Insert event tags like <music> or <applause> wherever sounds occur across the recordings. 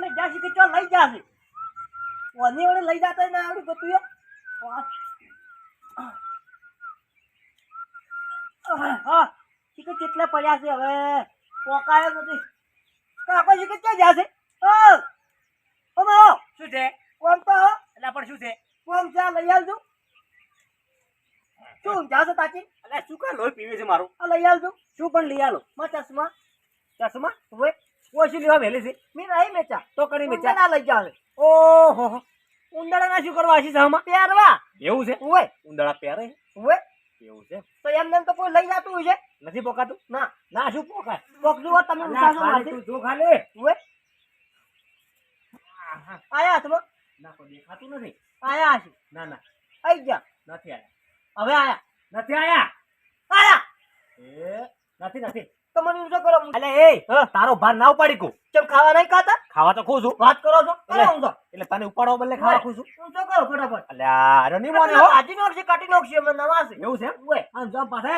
એટલે જાશે કે ચો લઈ જાશે ઓની વડે લઈ જાતા ના આવડું હા. શીખે કેટલા પડ્યા છે હવે. પોકાય નથી કાકો શીખે ક્યાં જશે ઓ! ઓમો શું છે? કોમ તો એટલે પણ શું છે? કોમ ચા લઈ આવજો. શું જાશે તાચી એટલે શું કા લોહી પીવે છે મારું? લઈ આવજો. શું પણ લઈ આલો? માં ચશ્મા. ચશ્મા? હવે ઓછી લેવા વહેલી છે. મી નહીં મેચા તો કરી મેચા ના લઈ જાવે ઓહો હો. ઉંદરડાના શું કરવા આશી સામા પહેરવા. એવું છે? ઓય ઉંદરડા પહેરે? ઓય એવું છે? તો એમ નેમ તો કોઈ લઈ જાતું હોય છે? નથી પોકાતું? ના. ના શું પોકાય? પકડું હોત તમે અલ્યા, ઉઠાશો તું જો ખાલે. ઓય આયા હાથમાં. ના કોઈ દેખાતું નથી. આયા હશે ના ના. આઈ ગયા. નથી આયા. હવે આયા. નથી આયા? આયા. એ નથી નથી. તો મને કરો? એટલે એ તારો ભાર ના ઉપાડી કુ. ચમ ખાવા નહીં ખાતા? ખાવા તો ખુશ છું. વાત કરો છો? એટલે- તને ઉપાડો બદલે ખાવા ખુશ છું. તો કરો ફટાફટ? એટલે અરે નહીં મને હો. કાઢી નાખશે કાઢી નાખશે અમે નવા છે. એવું છે ઓય આમ જમ પાસે.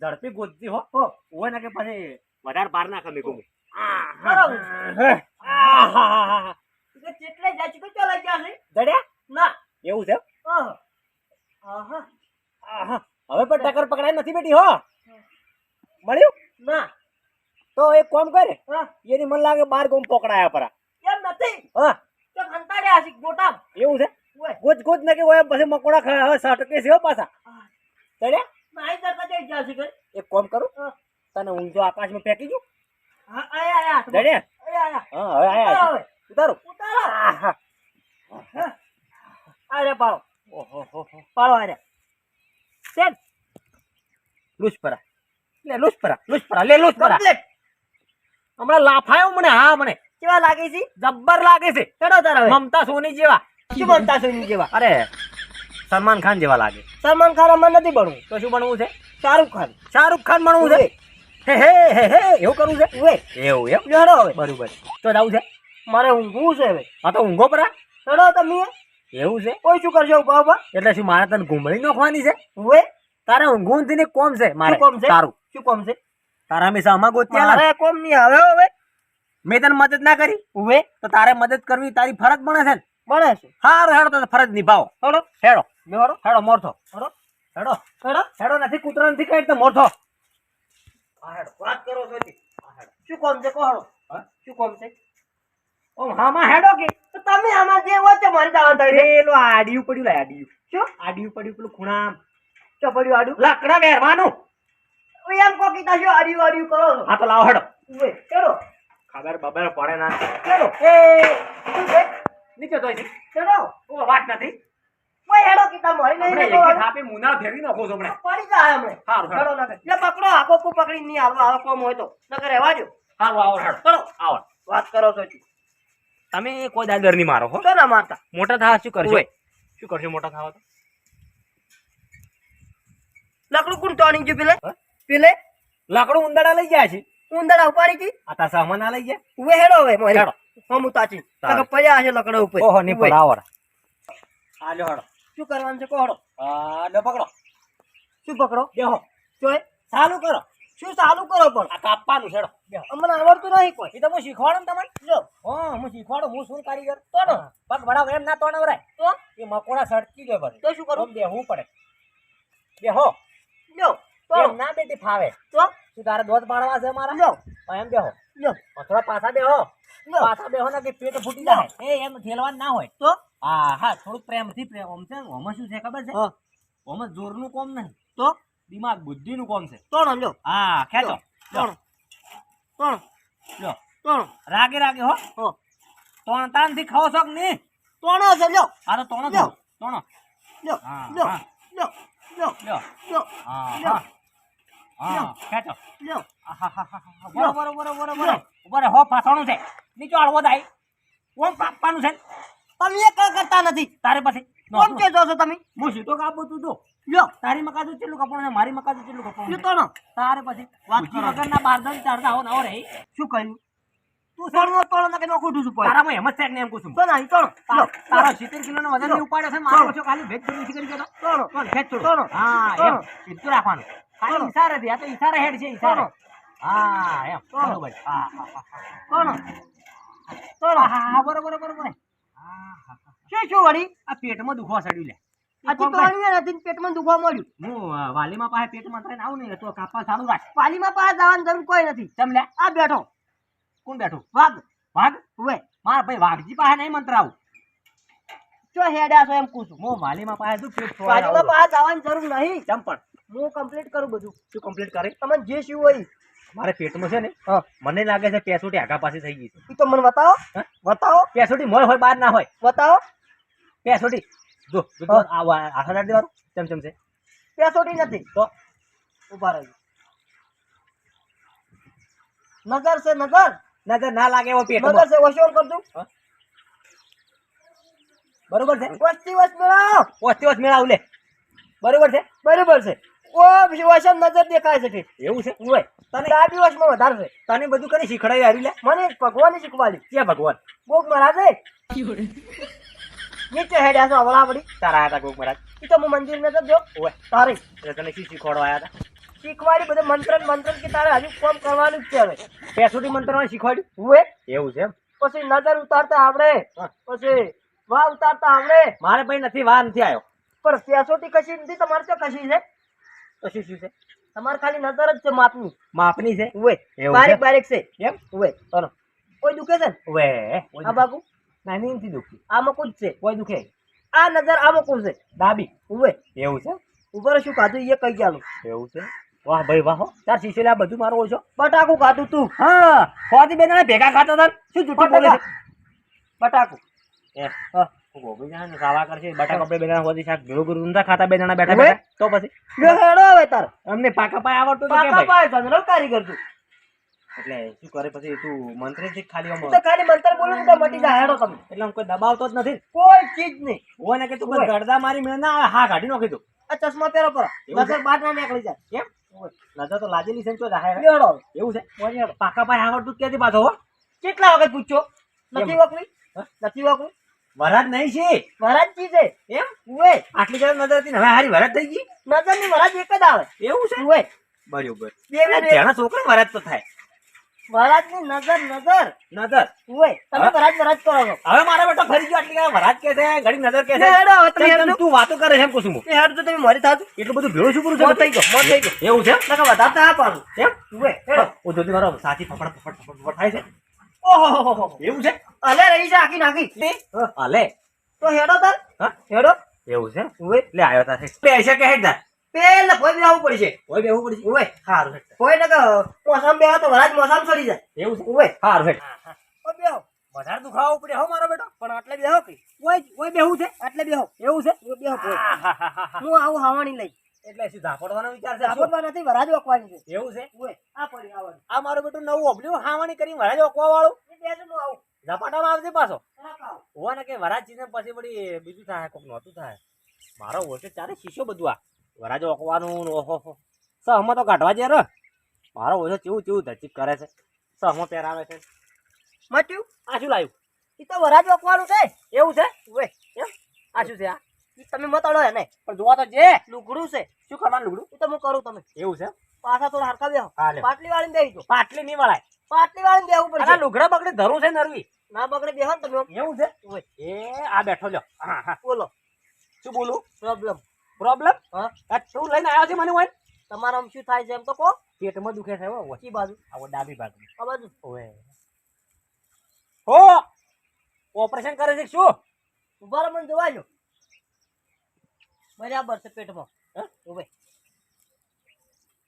ઝડપી ગોતતી હો. ઓય ના કે પછી વધારે બાર ના કમી કું. બરાબર આહા. કે કેટલે જાય છે કે ગયા છે? જડ્યા ના. એવું છે આહા. આહા. હવે પણ ટકર પકડાય નથી બેટી હો મળ્યું ના તો એક કામ કરે? હા. એની મને લાગે બાર ગોમ પકડાયા પરા. એમ નથી. હા. તો ખંતાડ્યા છે ગોટામ? એવું છે? ગોજ ગોજ ને કે ઓય પછી મકોડા ખાય હવે સટકે છે હો પાછા. ચડ્યા? નાઈ કરતા જઈ જા છે એક કોમ કરું. હા. તને ઊંઝો આકાશમાં ફેંકી દઉં. હા આયા આયા. જડ્યા આયા હા હવે આયા ઉતારો. ઉતારો. અરે પાડો. ઓહો હો પાડો અરે સેન લુસપરા. લે લુસ પરા લે લુસપરા. કમ્પ્લીટ. હમણાં લાફાયો મને હા મને. કેવા લાગે છે? જબ્બર લાગે છે. ચડો તારા મમતા સોની જેવા. શું મમતા સોની જેવા? અરે સલમાન ખાન જેવા લાગે. સલમાન ખાન અમારે નથી બનવું. તો શું બનવું છે? શાહરુખ ખાન. શાહરુખ ખાન બનવું છે? હે હે હે હે એવું કરવું છે? ઓય એવું એમ? જડો હવે. બરોબર. તો જવું છે? મારે ઊંઘવું છે હવે. હા તો ઊંઘો પરા. ચડો તમે. એવું છે? કોઈ શું કરશો ઊભા ઊભા. એટલે શું મારે તને ઘૂમડી નાખવાની છે? ઓય તારે ઊંઘવું નથી કોમ છે મારે? કોમ છે? તારું. શું કોમ છે? તારા હંમેશા આમાં ગોત્યા અરે કોમ નહીં આવે હવે. મેં તને મદદ ના કરી. ઓય તો તારે મદદ કરવી તારી ફરજ બને છે બને છે. હારું હેડો તો ફરજ નિભાવો. હેડો. હેડો. બેવાડો હેડો મોરથો. હેડો. હેડો. હેડો. નથી કૂતરો નથી કઈ તો હેડો. વાત કરો છો શું કોમ છે? કહો હા? શું કોમ છે? ઓમ હામાં હેડો કે? તો તમે આમાં જે હોય તે મારી દાવા થાય છે આડિયું પડ્યું લે આડિયું. શું? આડિયું પડ્યું પેલું ખૂણામ. ચપડ્યું આડું લાકડા વેરવાનું. ઓય એમ કો કીધા છો આડ્યું આડ્યું કરો. છો હા તો લાવો હડો. ઓય ચડો ખબર બબર પડે ના. ચડો એ નીચે તો ચડો ઓ વાત નથી. કોઈ હેડો કીધા મારી નહીં તો. થાપે મુના ફેરવી નાખો છો આપણે પડી જાય અમે હા હારું. ચડો ના એટલે પકડો આખો કો પકડી નહીં આવો આવો કોમ હોય તો. નકર રહેવા દો હા આવો હડો. ચડો આવો. વાત કરો છો તમે કોઈ દાદરની મારો હો. તો ના મારતા. મોટા થા શું કરશો? શું કરશો મોટા થાવા તો? લકડું કોણ ટોણી ગયું પેલે? પેલે લાકડું ઉંદરડા લઈ ગયા છે. ઉંદડા ઉપાડી હતી આ તાર સામાન આ લઈ ગયા? ઉવે હેડો હવે મારી. હેડો. હમ તાચી. નકર પડ્યા હશે લકડો ઉપર. ઓહો ની ઉવે. પડા આ લ્યો હેડો. શું કરવાનું છે? કોડો આ લ્યો પકડો. શું પકડો? દેહો જોય ચાલુ કરો. શું ચાલુ કરો પણ? આ કાપવાનું છેડો અમને આવડતું નહીં કોઈ. એ તો હું શીખવાડું તમને? જો. હા હું શીખવાડું હું શું કારીગર? તો ને પગ બડાવ એમ ના તો નવરાય. તો? એ મકોડા સડકી ગયો પછી તો શું કરું? બેહવું પડે. બેહો. લ્યો એમ તો ના બેટી ફાવે. તો? તું તારે દોધ પાડવા છે મારા? લ્યો. એમ બેહો. લ્યો. થોડા પાછા બેહો. પાછા બેહો ને કે પેટ ફૂટી જાય. એ એમ થેલવાનું ના હોય. તો? હા હા થોડુંક પ્રેમથી પ્રેમ. આમ છે ઓમાં શું છે ખબર છે? ઓમાં જોરનું કોમ નહીં. તો? દિમાગ બુદ્ધિનું કોમ છે. ત્રણ લ્યો. હા ખેંચો. તોણો ત્રણ લ્યો. ત્રણ રાગે રાગે હો. હો. તાન તાનથી ખાવ છો કે નહીં? તોણો છે લ્યો. આ તો તોણો ત્રણો થયો લ્યો. હા, લ્યો. હા. લ્યો. લ્યો. લ્યો. લ્યો. હા હા. હા. ખેંચો. લ્યો. આહાહાહા. બરોબર બરોબર બરોબર. ઉપર હો પાછળનું છે. નીચો આળવો દાય ઓમ કાપવાનું છે? તમે એ કરતા નથી. તારે પછી કોમ કે જો છો તમે? હું સીધો કાપું તું જો. લ્યો. તારી મકાજુ કેટલું કપડું ને મારી મકાજુ કેટલું કપડું લ્યો છે? તારે પછી વાત વગરના બારદાન ચારતા હો નવો રે. શું કહ્યું તું તોણો તોણો ના કે નોખું તું પડે તારામાં એમ જ છે ને એમ કહું છું? તો નહીં તોણો તારો સિત્તેર કિલો નો વજન ઉપાડ્યો છે? મારો. ખાલી ભેજ કરી કરી ગયો ખેંચ. હા એમ. સીધું રાખવાનું. તોણો. ઈશારેથી આ તો ઈશારે હેડ છે ઈશારે. હા એમ બરોબર. હા હા હા, હા. હા હા બરોબર બરોબર હા હા હા. શું શું વળી? આ પેટમાં દુખવા સડ્યું લે. હજી તો નથી પેટમાં દુખવા મળ્યું. હું વાલીમાં પાસે પેટમાં થઈને આવું ને તો કાપા સારું રાખ. પાલીમાં પાસે જવાની જરૂર કોઈ નથી. તમને આ બેઠો. કોણ બેઠો? વાઘ. વાઘ? ઉવે. મારા ભાઈ વાઘજી પાસે નહીં મંત્ર આવું ચો હેડ્યા છો એમ કહું હું વાલીમાં પાસે શું પેટ છોડાય પાસે જવાની જરૂર નહીં. ચમ પણ. હું કમ્પ્લીટ કરું બધું. શું કમ્પ્લીટ કરે? તમને જે શું હોય મારે પેટમાં છે ને મને લાગે છે પેસોટી આગા પાસે થઈ ગઈ છે. તો મને બતાવો. બતાવો. પેસોટી મોય હોય બહાર ના હોય. બતાવો. પેસોટી. જો આખા દાડી દેવાનું. ચમ ચમ છે. પેસોટી નથી. તો? ઊભા રહી નગર છે નગર. નજર ના લાગે એવો નગર છે વસોલ કરતું બરોબર છે? વસ્તી વસ મેળાવ. વસ્તી વસ્ત મેળાવ લે. બરોબર છે? બરોબર છે. ઓ વસમ નજર દેખાય છે એવું છે? તને આ દિવસમાં વધારે છે. તને બધું કરી શીખડાવી આવી લે. મને ભગવાન શીખવાડી. ક્યાં ભગવાન? ગોગ મહારાજે? નીચે હેડ્યા છો હવળા વળી. તારા આવ્યા ગોગ મહારાજ. એ તો હું મંદિર ને જો ઓય તારી. તને શું શીખવાડવા હતા શીખવાડી બધે મંત્ર મંત્ર કે તારે હજુ કોમ કરવાનું જ છે હવે. પેસોટી મંત્ર શીખવાડ્યું? હોય એવું છે પછી નજર ઉતારતા આવડે. પછી વાહ ઉતારતા આવડે. મારે ભાઈ નથી વાહ નથી આવ્યો પણ પેસોટી કશી નથી તમારે તો કશી છે? તો શું છે? તમારે ખાલી નજર જ છે માપની. માપની છે? હોય બારીક? બારીક છે. એમ? હોય ચાલો કોઈ દુખે છે ને? વે આ બાકુ નાની નથી દુખતી. આમાં કુછ છે. કોઈ દુખે? આ નજર આમાં કુછ છે. ડાબી. હોય એવું છે? ઉપર શું ખાધું? એ કઈ ચાલુ એવું છે? વાહ ભાઈ વાહ ચાર તાર આ બધું મારું ઓછો બટાકું ખાધું તું. હા. ફોજી બેન ભેગા ખાતા હતા શું જૂઠું બોલે છે? બટાકું. એ હા. હું ગોપી ને સાવા કરશે બટાકા આપણે બે જણા શાક ભેગું કર્યું. નતા ખાતા બે જણા બેઠા બેઠા. તો પછી? લે હવે તાર. અમને પાકા પાય આવડતું પાકા પાય જનરલ કારીગર તું. એટલે શું કરે પછી? તું મંત્રી થી ખાલી આમ? તો ખાલી મંતર બોલું તો મટી જાય હેડો તમે. એટલે આમ કોઈ દબાવતો જ નથી. કોઈ ચીજ નહીં. હોય કે તું ગડદા મારી મેં ના હા કાઢી નાખી તું આ ચશ્મા પહેરો પર? નજર બહાર ના નીકળી જાય. કેમ? નજર તો લાજેલી છે ને તો જાહેર હેડો એવું છે? પાકા પાય આવડતું ક્યાંથી પાછો કેટલા વખત પૂછ્યો? નથી. વાપરી નથી વાપરી વરાજ નહીં છે. મહારાજ જી છે. એમ? ઉવે. આટલી જયારે નજર હતી હવે હારી વરાજ થઈ ગઈ. નજરની મહારાજ એક જ આવે. એવું છે? ઉવે. બરોબર. જેના છોકરા વરાજ તો થાય. મહારાજની નજર નજર. નજર. ઉવે. તમે હા? મહારાજ મહારાજ કરો છો. હવે મારા બેટા ફરી ગયો આટલી વાર વરાજ કે છે ઘડી નજર કે છે. હેડો તમે તું વાતો કરે છે એમ કુસુમ. એ હેડ તો તમે મારી થાતું એટલું બધું ભેળો શું કરું છે થઈ ગયો મત થઈ ગયો. એવું છે? નકા વધારતા આ પાડું. એમ? ઉવે ઓ જોતી મારો સાચી ફફડ ફફડ ફફડ થાય છે. ઓહો એવું છે? અલે રહી છે આખી નાખી. હાલે તો હેડો તાર. હા. હેડો. એવું છે? ઉવે. લે આવ્યો તારે. પૈસા કે હેડ દા પેલા કોઈ બી આવવું પડશે. ઓય બેહવું પડશે. ઉવે. હારું હેડ કોઈ મોસમ બે તો મહારાજ મોસમ ચડી જાય. એવું છે? ઉવે. હારું હેડ. ઓ બેહો વધારે દુખાવો પડે હો મારો બેટો. પણ આટલે બેહો કે? ઓય ઓય બેહવું છે. આટલે બેહો એવું છે? બેહો હું આવું હાવાણી લઈ. એટલે ઝાપડવાનો વિચાર છે? નથી વરાજ વખવાની છે. એવું છે? આ પડી આવવાનું. આ મારું બેટું નવું ઓબલ્યું કરી વરાજ ઓકવા વાળું આવું. ઝપાટામાં આવશે પાછો. હોવા ને કે વરાજ ચીને પછી બીજું થાય કોક નહોતું થાય. મારો ઓછો ચારે શીશો બધું આ. વરાજ ઓકવાનું ઓહો સહમાં તો કાઢવા જે રે. મારો ઓછો ચેવું ચેવું ધચીક કરે છે. સહમો પહેરાવે છે. મટ્યું? આ શું લાવ્યું એ તો વરાજ વખવાનું છે. એવું છે? ઉવે એમ? આ શું છે આ? તમે મતાડો એને. પણ જોવા તો જે. લુગડું છે. શું કરવાનું લુગડું? એ તો હું કરું તમે એવું છે પાછા થોડા હરખા બેહો. પાટલી વાળીને બેહી જો પાટલી નહીં વળાય. પાટલી વાળીને બેહવું પડે લુગડા બગડે ધરું છે નરવી ના બગડે બેહો ને તમે. એવું છે? એ આ બેઠો લ્યો. હા હા. બોલો. શું બોલું? પ્રોબ્લેમ. પ્રોબ્લેમ? હા. તું લઈને આવ્યો છે મને હોય તમારા શું થાય છે એમ તો કહો. પેટમાં દુખે છે હો કી બાજુ. આવો ડાબી બાજુ. આ બાજુ. ઓએ હો! ઓપરેશન કરે છે શું? ઊભા મને જોવા જો. બરાબર છે પેટમાં. હે? ઉવે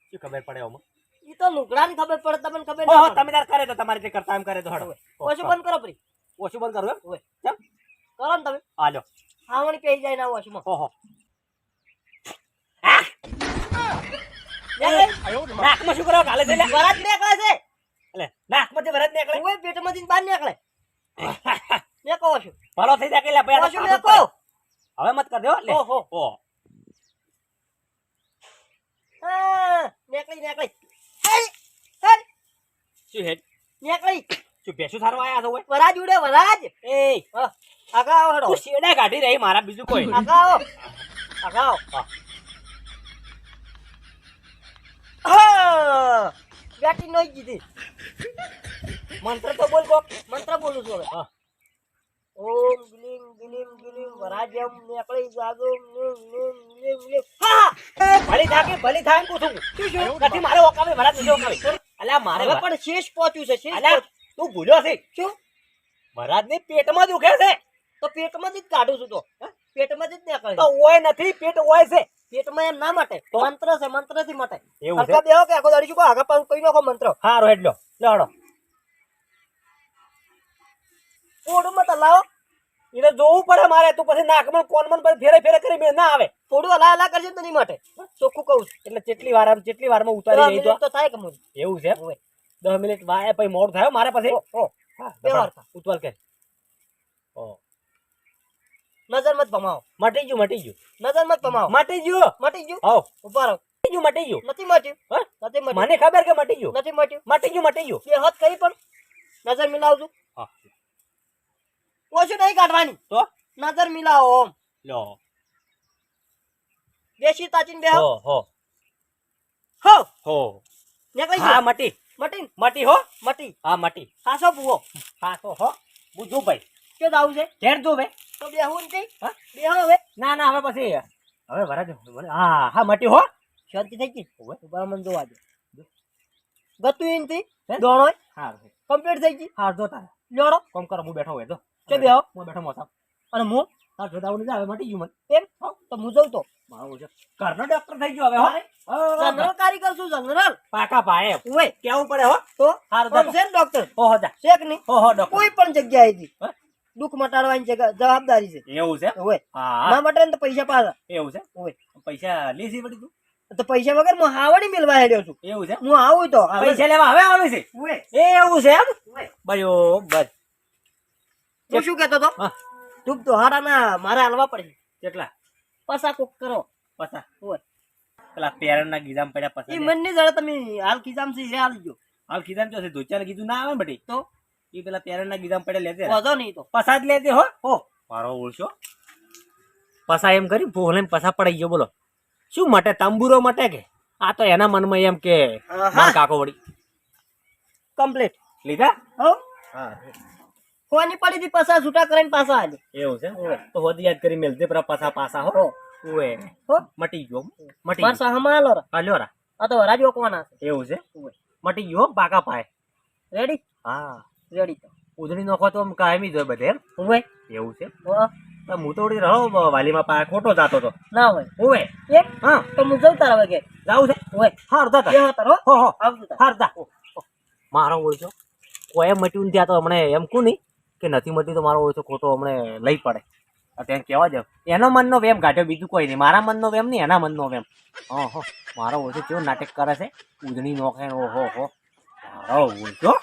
શું ખબર પડે ઓમાં ઈ તો લુગડાની ખબર પડે તમને ખબર હો, ના હો, પડે. તમે તાર કરે તો તમારે જે કરતા એમ કરે તો હડો. ઓછું બંધ કરો પ્રી ઓછું બંધ કરો ઓવે. કેમ કરો ને તમે. હાલો. હાવણી પેઈ જાય ના ઓછું ઓહો? નાકમાં શું કરો? કાલે છે લે? વરાજ નીકળે છે. લે નાકમાંથી વરદ નીકળે. ઉવે પેટમાંથી બહાર નીકળે. <laughs> મેકો ઓછું ભલો થઈ જાય કે લે, ભાઈ પડે. હવે મત કર દો લે. ઓહો. હો હા, નેકલી હેલ, શું હેડ? નેકલી શું ભેંસું સારું આયા છો? વરાજ ઉડે વરાજ. એ. હા, હડો. શેડા કાઢી રહી મારા બીજું કોઈ? નહીં. આગા આવો. આગા આવો. હા. બેટી નહીં કીધી. મંત્ર તો બોલ મંત્ર બોલું છું હવે. હા. ઓમ ગ્લીમ ગ્લીમ ગ્લીમ વરાજમ નેકળી જાગો નુમ નુમ ગ્લીમ ગ્લીમ હા! ભલી થાકે ભલી થાય ને પૂછું એવું નથી મારે ઓકાવે ભલા તુજો ઓકાવે અલ્યા મારે પણ શેષ પહોંચ્યું છે શેષ અલ્યા તું ભૂલ્યો છે શું? મહારાજ ને પેટમાં દુખે છે. તો પેટમાંથી જ કાઢું છું તો. હે? જ નીકળે. તો ઓય નથી પેટ ઓય છે. પેટમાં એમ ના મટે. તો? મંત્ર છે મંત્રથી માટે. એવું છે? બેહો કે આખો દાડી શું કહો આગળ પાછું કઈ નાખો મંત્ર. હારો હેડલો લડો થોડું મત લાવો. એને જોવું પડે મારે તું પછી નાકમાં કોનમાં પછી ફેરે ફેરે કરી મેં. ના આવે. થોડું હલા હલા કરશે તો માટે. ચોખ્ખું કહું એટલે કેટલી વાર કેટલી વારમાં ઉતારી દસ તો થાય કે મું એવું છે? દસ મિનિટ વાય પછી મોડ થાય? મારે પછી. ઉતવાલ કે. નજર મત પમાવો મટી ગયું મટી ગયું. નજર મત પમાવો મટી ગયું? મટી ગયું? હો ઉપર મટી ગયું મટી ગયું? નથી મટ્યું. હા? નથી મને ખબર કે મટી ગયું? નથી મટ્યું. મટી ગયું મટી ગયું. બે હાથ કરી પણ. નજર મિલાવજો. હા. ઓછું નહીં કાઢવાની. તો? નજર મિલાવો ઓમ. લો. બેસી તાચીન બેહો. હો હો. હો. હો. નીકળી હા મટી. મટી. મટી હો. મટી. હા મટી. ખાસો બુઓ હા તો હો. બુજુ ભાઈ. કે દાવું છે? ઘેર જો બે તો બેહવું નથી હા? બેહો હવે. ના ના હવે પછી હવે વરાજ હા હા મટી હો. શાંતિ થઈ ગઈ? હવે. મન જોવા દે. ગતું ઇનથી? દોણો હા કમ્પ્લીટ થઈ ગઈ? હા જો તારે. લોડો. કોમ કરો હું બેઠો હોય તો કે બેહો હું બેઠો મોસા અને હું તાર જો દાવું આવે માટે ગયું મને એમ તો હું જઉં તો. મારો છે ઘરનો ડોક્ટર થઈ ગયો હવે હો. જનરલ કારીગર છું જનરલ. પાકા ભાઈ ઓય. કેવું પડે હો? તો? હારું છે ડોક્ટર હો હો જા. શેક નહીં? હો હો ડોક્ટર. કોઈ પણ જગ્યાએથી? દુઃખ મટાડવાની જવાબદારી છે. એવું છે? ઓય. હા. ના મટે ને તો પૈસા પાછા. એવું છે? ઓય. પૈસા લેસી પડી તું? તો પૈસા વગર હું હાવડી મેળવા હેડ્યો છું. એવું છે? હું આવું તો. પૈસા લેવા હવે આવે છે? એવું છે એમ? ઓય. હું શું કહેતો તો તું તો હાડાના મારે હાલવા પડે કેટલા? પસા કોક કરો. પસા ઓય પેલા પેરણના ગીજામ પડ્યા એ પચાસ મનની જડે તમે હાલ ગીજામથી હાલ જો હાલ કીધામ તો ધોચાને કીધું ના આવે બટી તો? એ પેલા પેરણના ગીજામ પડ્યા લેજે. વધો નહીં તો. પસા જ લેજે હો. હો. મારો ઓળશો. પસા એમ કરી ભોલે પસા પડાઈ ગયો બોલો. શું માટે? તંબુરો માટે કે? આ તો એના મનમાં એમ કે માર કાકો વળી. કમ્પ્લીટ લીધા? હો. હા કોની પડી હતી પાછા છૂટા કરીને પાછા આજે. એવું છે? તો હોદી યાદ કરી મેલતે પેલા પાછા પાછા હો. ઓએ હો. મટી ગયો. મટી પાછા હાલો રા. લ્યો રા. આ તો રાજો કોના છે. એવું છે? મટી ગયો બાકા પાકા પાય. રેડી હા. રેડી તો. ઉધડી નોખો તો કાયમી જોય બધે હોય એવું છે? હો. તો હું તો ઉડી રહો વાલીમાં પાય ખોટો જાતો તો. ના હોય. ઓએ એક? હા. તો હું જઉં તારા વગેરે જાઉં છે? ઓએ હાર દાતા તા તારો હો. હો આવજો તાર. હાર દા મારો ઓળખો કોઈ મટ્યું ત્યાં તો હમણે એમ કું નહીં કે નથી મળતી તો મારો ઓછો ખોટો હમણે લઈ પડે. ત્યાં કહેવા જાવ. એનો મનનો વેમ કાઢ્યો બીજું કોઈ નહીં. મારા મનનો વેમ નહીં, એના મનનો વેમ. હા મારો ઓછો કેવો નાટક કરે છે? ઉજણી નોખે, ઓહો, હો. મારો ઓળખો